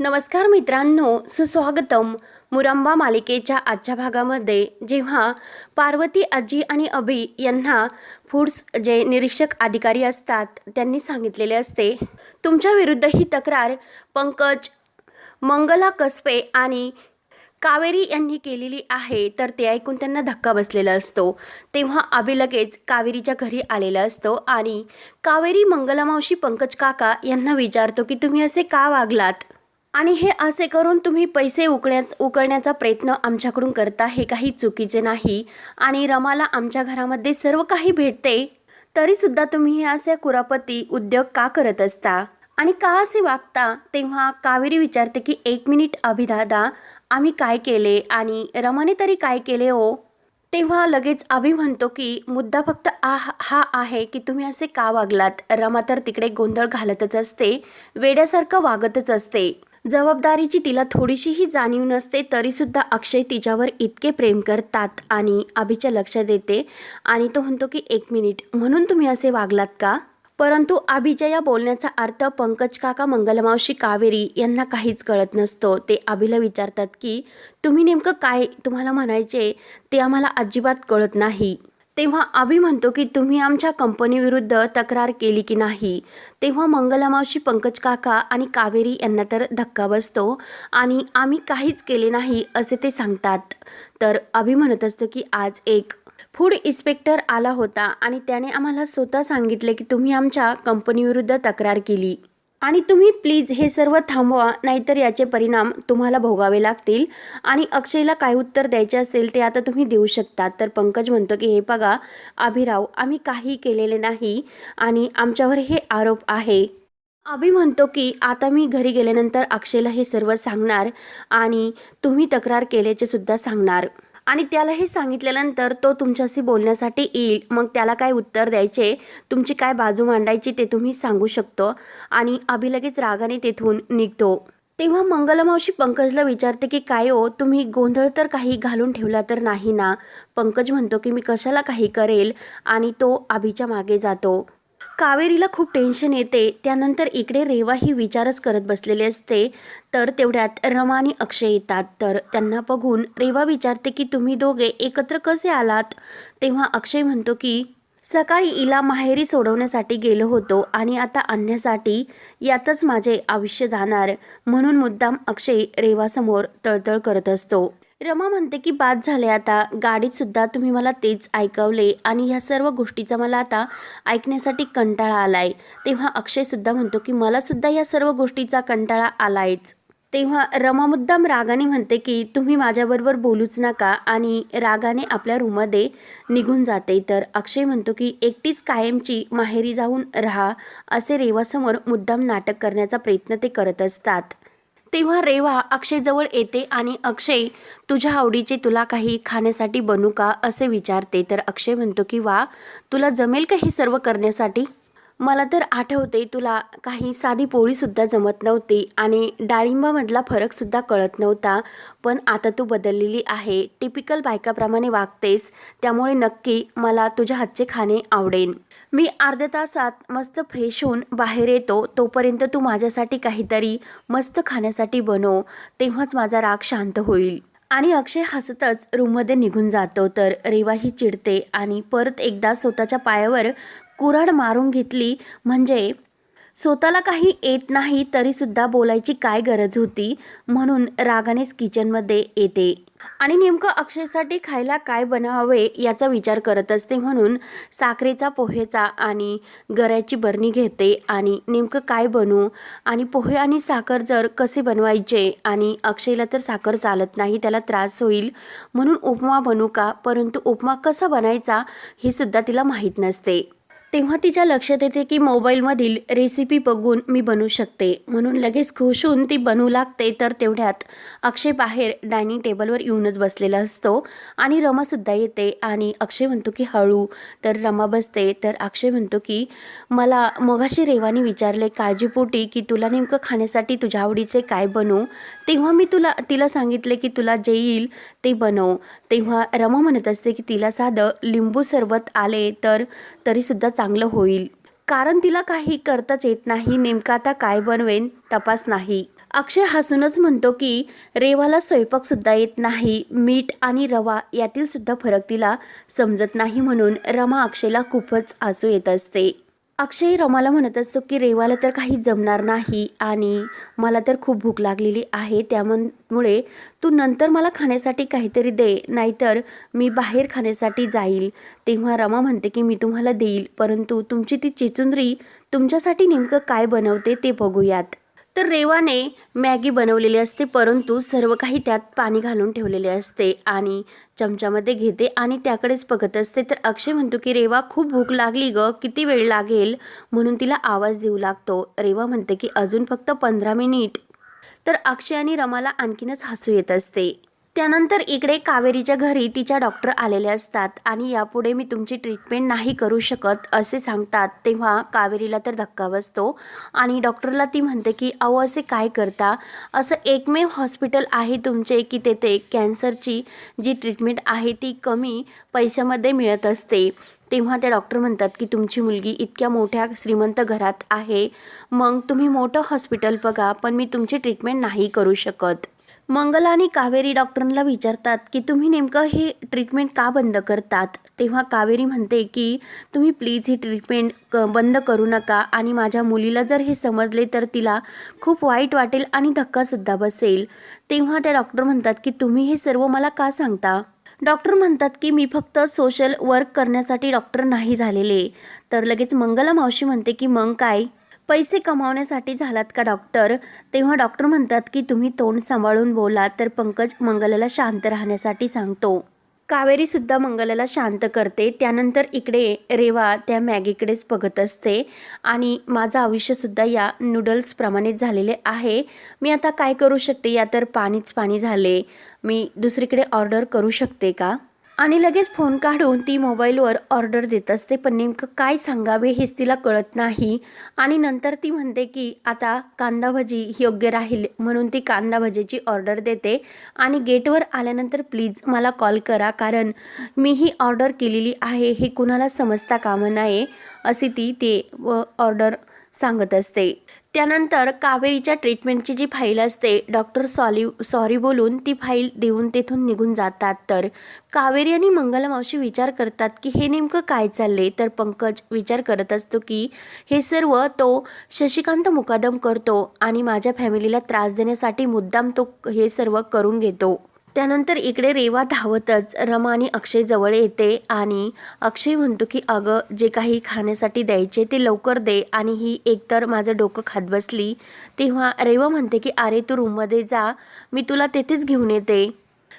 नमस्कार मित्रांनो सुस्वागतम. मुरंबा मालिकेच्या आजच्या भागामध्ये जेव्हा पार्वती आजी आणि अभि यांना फूड्स जे निरीक्षक अधिकारी असतात त्यांनी सांगितलेले असते तुमच्या विरुद्ध ही तक्रार पंकज मंगला कसबे आणि कावेरी यांनी केलेली आहे. तर ते ऐकून त्यांना धक्का बसलेला असतो. तेव्हा अभि लगेच कावेरीच्या घरी आलेला असतो आणि कावेरी मंगलामावशी पंकज काका यांना विचारतो की तुम्ही असे का वागलात? आणि हे असे करून तुम्ही पैसे उकळण्याच उकळण्याचा प्रयत्न आमच्याकडून करता. हे काही चुकीचे नाही. आणि रमाला आमच्या घरामध्ये सर्व काही भेटते. तरीसुद्धा तुम्ही हे असे कुरापती उद्योग का करत असता? आणि का असे वागता? तेव्हा कावेरी विचारते की एक मिनिट अभिदादा आम्ही काय केले? आणि रमाने तरी काय केले हो? तेव्हा लगेच अभि म्हणतो की मुद्दा फक्त आ हा आहे की तुम्ही असे का वागलात? रमा तर तिकडे गोंधळ घालतच असते वेड्यासारखं वागतच असते. जबाबदारीची तिला थोडीशीही जाणीव नसते तरीसुद्धा अक्षय तिच्यावर इतके प्रेम करतात आणि अभिच्या लक्षात येते आणि तो म्हणतो की एक मिनिट म्हणून तुम्ही असे वागलात का? परंतु अभिच्या या बोलण्याचा अर्थ पंकज काका मंगलमावशी कावेरी यांना काहीच कळत नसतो. ते अभिला विचारतात की तुम्ही नेमकं काय तुम्हाला म्हणायचे? ते आम्हाला अजिबात कळत नाही. तेव्हा आम्ही म्हणतो की तुम्ही आमच्या कंपनीविरुद्ध तक्रार केली की नाही? तेव्हा मंगलामावशी पंकज काका आणि कावेरी यांना तर धक्का बसतो आणि आम्ही काहीच केले नाही असे ते सांगतात. तर अभि म्हणत असतो की आज एक फूड इन्स्पेक्टर आला होता आणि त्याने आम्हाला स्वतः सांगितले की तुम्ही आमच्या कंपनीविरुद्ध तक्रार केली. आणि तुम्ही प्लीज हे सर्व थांबवा नाहीतर याचे परिणाम तुम्हाला भोगावे लागतील. आणि अक्षयला काय उत्तर द्यायचे असेल ते आता तुम्ही देऊ शकता. तर पंकज म्हणतो की हे बघा अभिराव आम्ही काही केलेले नाही आणि आमच्यावर हे आरोप आहे. अभि म्हणतो की आता मी घरी गेल्यानंतर अक्षयला हे सर्व सांगणार आणि तुम्ही तक्रार केल्याचे सुद्धा सांगणार. आणि त्याला हे सांगितल्यानंतर तो तुमच्याशी बोलण्यासाठी येईल. मग त्याला काय उत्तर द्यायचे? तुमची काय बाजू मांडायची ते तुम्ही सांगू शकतो. आणि अभि लगेच रागाने तेथून निघतो. तेव्हा मंगलमावशी पंकजला विचारते की काय हो तुम्ही गोंधळ तर काही घालून ठेवला तर नाही ना? पंकज म्हणतो की मी कशाला काही करेल? आणि तो आभीच्या मागे जातो. कावेरीला खूप टेन्शन येते. त्यानंतर इकडे रेवा ही विचारच करत बसलेली असते. तर तेवढ्यात रमा आणि अक्षय येतात. तर त्यांना बघून रेवा विचारते की तुम्ही दोघे एकत्र कसे आलात? तेव्हा अक्षय म्हणतो की सकाळी इला माहेरी सोडवण्यासाठी गेलो होतो आणि आता आणण्यासाठी यातच माझे आयुष्य जाणार. म्हणून मुद्दाम अक्षय रेवासमोर तळतळ करत असतो. रमा म्हणते की बाद झाले आता. गाडीतसुद्धा तुम्ही मला तेच ऐकवले आणि ह्या सर्व गोष्टीचा मला आता ऐकण्यासाठी कंटाळा आलाय. तेव्हा अक्षयसुद्धा म्हणतो की मला सुद्धा या सर्व गोष्टीचा कंटाळा आलायच. तेव्हा रमा मुद्दाम रागाने म्हणते की तुम्ही माझ्याबरोबर बोलूच नका. आणि रागाने आपल्या रूममध्ये निघून जाते. तर अक्षय म्हणतो की एकटीच कायमची माहेरी जाऊन राहा. असे रेवासमोर मुद्दाम नाटक करण्याचा प्रयत्न ते करत असतात. तेव्हा रेवा अक्षयजवळ येते आणि अक्षय तुझ्या आवडीचे तुला काही खाण्यासाठी बनू का? असे विचारते. तर अक्षय म्हणतो की वा तुला जमेल का हे सर्व करण्यासाठी? मला तर आठवते तुला काही साधी पोळीसुद्धा जमत नव्हती आणि डाळिंबामधला फरकसुद्धा कळत नव्हता. पण आता तू बदललेली आहे. टिपिकल बायकाप्रमाणे वागतेस. त्यामुळे नक्की मला तुझ्या हातचे खाणे आवडेल मी अर्ध्या तासात मस्त फ्रेश होऊन बाहेर येतो. तोपर्यंत तू माझ्यासाठी काहीतरी मस्त खाण्यासाठी बनव. तेव्हाच माझा राग शांत होईल. आणि अक्षय हसतच रूममध्ये निघून जातो. तर रेवा ही चिडते आणि परत एकदा स्वतःच्या पायावर कुऱ्हाड मारून घेतली म्हणजे स्वतःला काही येत नाही तरीसुद्धा बोलायची काय गरज होती? म्हणून रागानेच किचनमध्ये येते. आणि नेमकं अक्षयसाठी खायला काय बनवावे याचा विचार करत असते म्हणून साखरेचा पोहेचा आणि गऱ्याची बरणी घेते आणि नेमकं काय बनवू आणि पोहे आणि साखर जर कसे बनवायचे आणि अक्षयला तर साखर चालत नाही त्याला त्रास होईल म्हणून उपमा बनू का? परंतु उपमा कसा बनायचा हे सुद्धा तिला माहीत नसते. तेव्हा तिच्या लक्षात येते की मोबाईलमधील रेसिपी बघून मी बनवू शकते. म्हणून लगेच खुश होऊन ती बनवू लागते. तर तेवढ्यात अक्षय बाहेर डायनिंग टेबलवर येऊनच बसलेला असतो आणि रमासुद्धा येते आणि अक्षय म्हणतो की हळू. तर रमा बसते. तर अक्षय म्हणतो की मला मगाशी रेवाने विचारले काळजीपोटी की तुला नेमकं खाण्यासाठी तुझ्या आवडीचे काय बनवू? तेव्हा मी तुला तिला सांगितले की तुला जे येईल ते बनव. तेव्हा रमा म्हणत असते की तिला साधं लिंबू सरबत आले तर तरीसुद्धा चांगलं होईल. कारण तिला काही करताच येत नाही नेमका आता काय बनवेन तपास नाही. अक्षय हसूनच म्हणतो की रेवाला स्वयंपाकसुद्धा येत नाही मीठ आणि रवा यातील सुद्धा फरक तिला समजत नाही म्हणून रमा अक्षयला खूपच हसू येत असते. अक्षय रमाला म्हणत असतो की रेवाला तर काही जमणार नाही आणि मला तर खूप भूक लागलेली आहे. त्यामुळे तू नंतर मला खाण्यासाठी काहीतरी दे नाहीतर मी बाहेर खाण्यासाठी जाईल. तेव्हा रमा म्हणते की मी तुम्हाला देईल परंतु तुमची ती चिचुंद्री तुमच्यासाठी नेमकं काय बनवते ते बघूयात. तर रेवाने मॅगी बनवलेली असते परंतु सर्व काही त्यात पाणी घालून ठेवलेले असते आणि चमच्यामध्ये घेते आणि त्याकडेच बघत असते. तर अक्षय म्हणतो की रेवा खूप भूक लागली ग किती वेळ लागेल? म्हणून तिला आवाज देऊ लागतो. रेवा म्हणते की अजून फक्त पंधरा मिनिट. तर अक्षय आणि रमाला आणखीनच हसू येत असते. त्यानंतर इकडे कावेरीच्या घरी तिच्या डॉक्टर आलेले असतात आणि यापुढे मी तुमची ट्रीटमेंट नाही करू शकत असे सांगतात. तेव्हा कावेरीला तर धक्का बसतो आणि डॉक्टरला ती म्हणते की अहो असे काय करता? असं एकमेव हॉस्पिटल आहे तुमचे की तेथे कॅन्सरची जी ट्रीटमेंट आहे ती कमी पैशामध्ये मिळत असते. तेव्हा ते डॉक्टर म्हणतात की तुमची मुलगी इतक्या मोठ्या श्रीमंत घरात आहे. मग तुम्ही मोठं हॉस्पिटल बघा पण मी तुमची ट्रीटमेंट नाही करू शकत. मंगल आणि कावेरी डॉक्टरांना विचारतात की तुम्ही नेमकं हे ट्रीटमेंट का बंद करतात? तेव्हा कावेरी म्हणते की तुम्ही प्लीज ही ट्रीटमेंट क बंद करू नका आणि माझ्या मुलीला जर हे समजले तर तिला खूप वाईट वाटेल आणि धक्कासुद्धा बसेल. तेव्हा त्या डॉक्टर म्हणतात की तुम्ही हे सर्व मला का सांगता? डॉक्टर म्हणतात की मी फक्त सोशल वर्क करण्यासाठी डॉक्टर नाही झालेले. तर लगेच मंगला मावशी म्हणते की मग काय? पैसे कमावण्यासाठी झालात का डॉक्टर तेव्हा डॉक्टर म्हणतात की तुम्ही तोंड सांभाळून बोला तर पंकज मंगलाला शांत राहण्यासाठी सांगतो. कावेरीसुद्धा मंगलाला शांत करते. त्यानंतर इकडे रेवा त्या मॅगीकडेच बघत असते. आणि माझं आयुष्यसुद्धा या नूडल्सप्रमाणेच झालेले आहे. मी आता काय करू शकते? या तर पाणीच पाणी झाले. मी दुसरीकडे ऑर्डर करू शकते का? आणि लगेच फोन काढून ती मोबाईलवर ऑर्डर देत असते. पण नेमकं काय सांगावे हेच तिला कळत नाही. आणि नंतर ती म्हणते की आता कांदा भजी योग्य राहील म्हणून ती कांदा भजीची ऑर्डर देते. आणि गेटवर आल्यानंतर प्लीज मला कॉल करा कारण मी ही ऑर्डर केलेली आहे हे कुणाला समजता कामं नाही अशी ती ते ऑर्डर सांगत असते. त्यानंतर कावेरीच्या ट्रीटमेंटची जी फाईल असते डॉक्टर सॉली सॉरी बोलून ती फाईल देऊन तेथून निघून जातात. तर कावेरी आणि मंगलमावशी विचार करतात की हे नेमकं काय चालले तर पंकज विचार करत असतो की हे सर्व तो शशिकांत मुकादम करतो आणि माझ्या फॅमिलीला त्रास देण्यासाठी मुद्दाम तो हे सर्व करून घेतो. त्यानंतर इकडे रेवा धावतच रमा आणि अक्षयजवळ येते आणि अक्षय म्हणतो की अगं जे काही खाण्यासाठी द्यायचे ते लवकर दे आणि ही एकतर माझं डोकं खात बसली. तेव्हा रेवा म्हणते की अरे तू रूममध्ये जा मी तुला तेथेच घेऊन येते.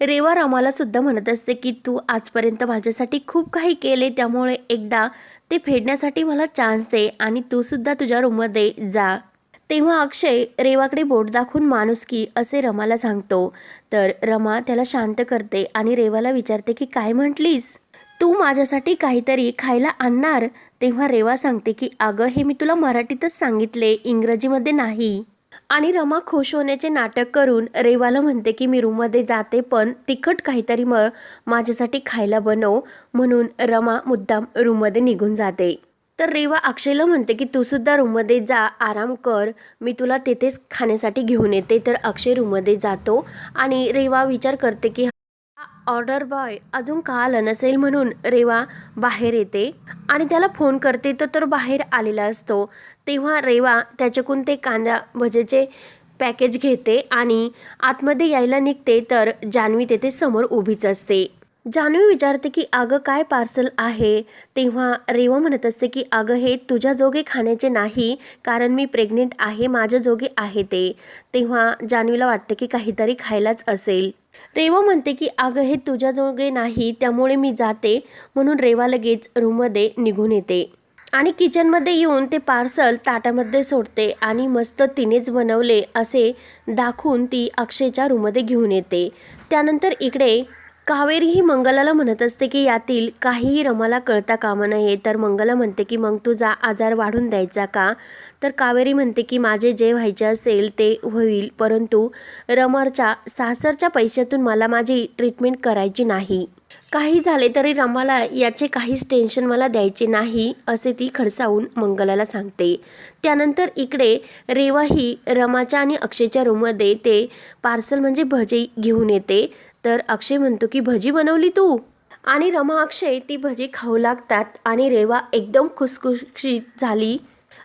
रेवा रमाला सुद्धा म्हणत असते की तू आजपर्यंत माझ्यासाठी खूप काही केले त्यामुळे एकदा ते फेडण्यासाठी मला चान्स दे आणि तू सुद्धा तुझ्या रूममध्ये जा. तेव्हा अक्षय रेवाकडे बोट दाखवून माणुसकी असे रमाला सांगतो. तर रमा त्याला शांत करते आणि रेवाला विचारते की काय म्हटलीस? तू माझ्यासाठी काहीतरी खायला आणणार? तेव्हा रेवा सांगते की अगं हे मी तुला मराठीतच सांगितले इंग्रजीमध्ये नाही. आणि रमा खुश होण्याचे नाटक करून रेवाला म्हणते की मी रूममध्ये जाते पण तिखट काहीतरी मग माझ्यासाठी खायला बनव. म्हणून रमा मुद्दाम रूममध्ये निघून जाते. तर रेवा अक्षयला म्हणते की तू सुद्धा रूममध्ये जा आराम कर. मी तुला तेथेच खाण्यासाठी घेऊन येते. तर अक्षय रूममध्ये जातो आणि रेवा विचार करते की ऑर्डर बॉय अजून का आलं नसेल म्हणून रेवा बाहेर येते? आणि त्याला फोन करते तर तो बाहेर आलेला असतो. तेव्हा रेवा त्याच्याकडून ते कांदा भजेचे पॅकेज घेते आणि आतमध्ये यायला निघते तर जान्हवी तेथे समोर उभीच असते. जान्हवी विचारते की अगं काय पार्सल आहे? तेव्हा रेवा म्हणत असते की अगं हे तुझ्या जोगे खाण्याचे नाही कारण मी प्रेग्नेंट आहे माझ्या जोगे आहे ते. तेव्हा जान्हवीला वाटते की काहीतरी खायलाच असेल. रेवा म्हणते की अगं हे तुझ्या जोगे नाही त्यामुळे मी जाते. म्हणून रेवा लगेच रूममध्ये निघून येते. आणि किचनमध्ये येऊन ते पार्सल ताटामध्ये सोडते आणि मस्त तिनेच बनवले असे दाखवून ती अक्षयच्या रूममध्ये घेऊन येते. त्यानंतर इकडे कावेरी ही मंगलाला म्हणत असते की यातील काहीही रमाला कळता कामा नये. तर मंगला म्हणते की मग तुझा आजार वाढून द्यायचा का तर कावेरी म्हणते की माझे जे व्हायचे असेल ते होईल. परंतु रमरच्या सासरच्या पैशातून मला माझी ट्रीटमेंट करायची नाही. काही झाले तरी रमाला याचे काहीच टेन्शन मला द्यायचे नाही असे ती खडसावून मंगलाला सांगते. त्यानंतर इकडे रेवा ही रमाच्या आणि अक्षयच्या रूममध्ये ते पार्सल म्हणजे भजी घेऊन येते. तर अक्षय म्हणतो की भजी बनवली तू? आणि रमा अक्षय ती भजी खाऊ लागतात आणि रेवा एकदम खुसखुशीत झाली.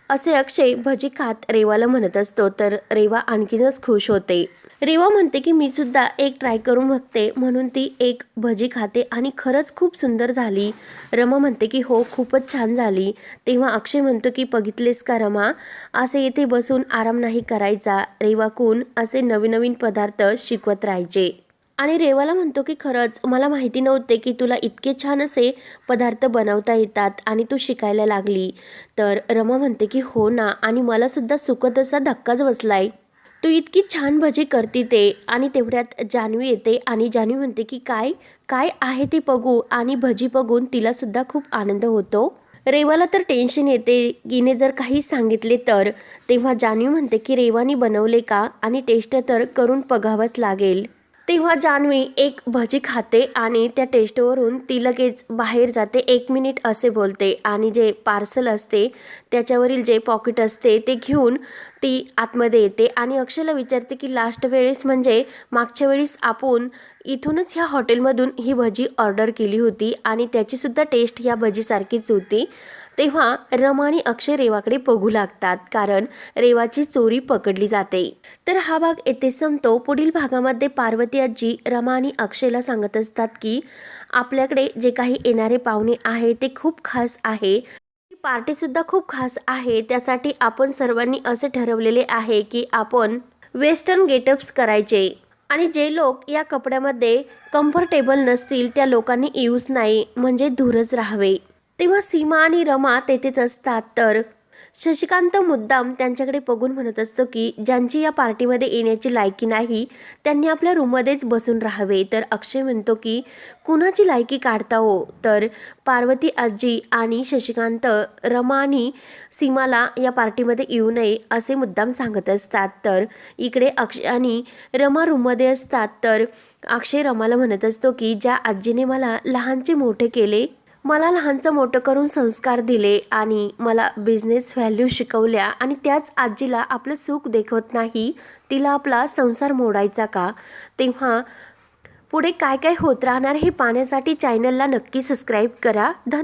असे अक्षय भजी खात रेवाला म्हणत असतो तर रेवा आणखीनच खुश होते. रेवा म्हणते की मी सुद्धा एक ट्राय करून बघते. म्हणून ती एक भजी खाते आणि खरंच खूप सुंदर झाली. रमा म्हणते की हो खूपच छान झाली. तेव्हा अक्षय म्हणतो की बघितलेस का रमा? असे येथे बसून आराम नाही करायचा. रेवा कोण असे नवीन नवीन पदार्थ शिकवत राहायचे. आणि रेवाला म्हणतो की खरंच मला माहिती नव्हते की तुला इतके छान असे पदार्थ बनवता येतात आणि तू शिकायला लागली. तर रमा म्हणते की हो ना आणि मला सुद्धा सुखद असा धक्काच बसलाय. तू इतकी छान भजी करती ते आणि तेवढ्यात जान्हवी येते आणि जान्हवी म्हणते की काय काय आहे ते बघू आणि भजी बघून तिलासुद्धा खूप आनंद होतो. रेवाला तर टेन्शन येते. गिने जर काही सांगितले तर. तेव्हा जान्हवी म्हणते की रेवानी बनवले का? आणि टेस्ट तर करून बघावंच लागेल. तेव्हा जान्हवी एक भजी खाते आणि त्या टेस्टवरून ती लगेच बाहेर जाते. एक मिनिट असे बोलते आणि जे पार्सल असते त्याच्यावरील जे पॉकेट असते ते घेऊन ती आतमध्ये येते आणि अक्षयला विचारते की लास्ट वेळेस म्हणजे मागच्या वेळेस आपण इथूनच ह्या हॉटेलमधून ही भजी ऑर्डर केली होती आणि त्याचीसुद्धा टेस्ट ह्या भजीसारखीच होती. तेव्हा रमा आणि अक्षय रेवाकडे बघू लागतात कारण रेवाची चोरी पकडली जाते. तर हा भाग येथे संपतो. पुढील भागामध्ये पार्वती आजी रमा आणि अक्षयला सांगत असतात की आपल्याकडे जे काही येणारे पाहुणे आहे ते खूप खास आहे. पार्टी सुद्धा खूप खास आहे. त्यासाठी आपण सर्वांनी असे ठरवलेले आहे की आपण वेस्टर्न गेटअप्स करायचे. आणि जे लोक या कपड्यामध्ये कम्फर्टेबल नसतील त्या लोकांनी येऊच नाही म्हणजे दूरच राहावे. तेव्हा सीमा आणि रमा तेथेच असतात. तर शशिकांत मुद्दाम त्यांच्याकडे बघून म्हणत असतो की ज्यांची या पार्टीमध्ये येण्याची लायकी नाही त्यांनी आपल्या रूममध्येच बसून राहावे. तर अक्षय म्हणतो की कुणाची लायकी काढता हो? तर पार्वती आजी आणि शशिकांत रमा आणि सीमाला या पार्टीमध्ये येऊ नये असे मुद्दाम सांगत असतात. तर इकडे अक्षय आणि रमा रूममध्ये असतात. तर अक्षय रमाला म्हणत असतो की ज्या आजीने मला लहानचे मोठे केले मला लहानचं मोठं करून संस्कार दिले आणि मला बिझनेस व्हॅल्यू शिकवल्या आणि त्याच आजीला आपलं सुख देखवत नाही तिला आपला संसार मोडायचा का? तेव्हा पुढे काय काय होत राहणार हे पाहण्यासाठी चॅनलला नक्की सबस्क्राईब करा. धन्यवाद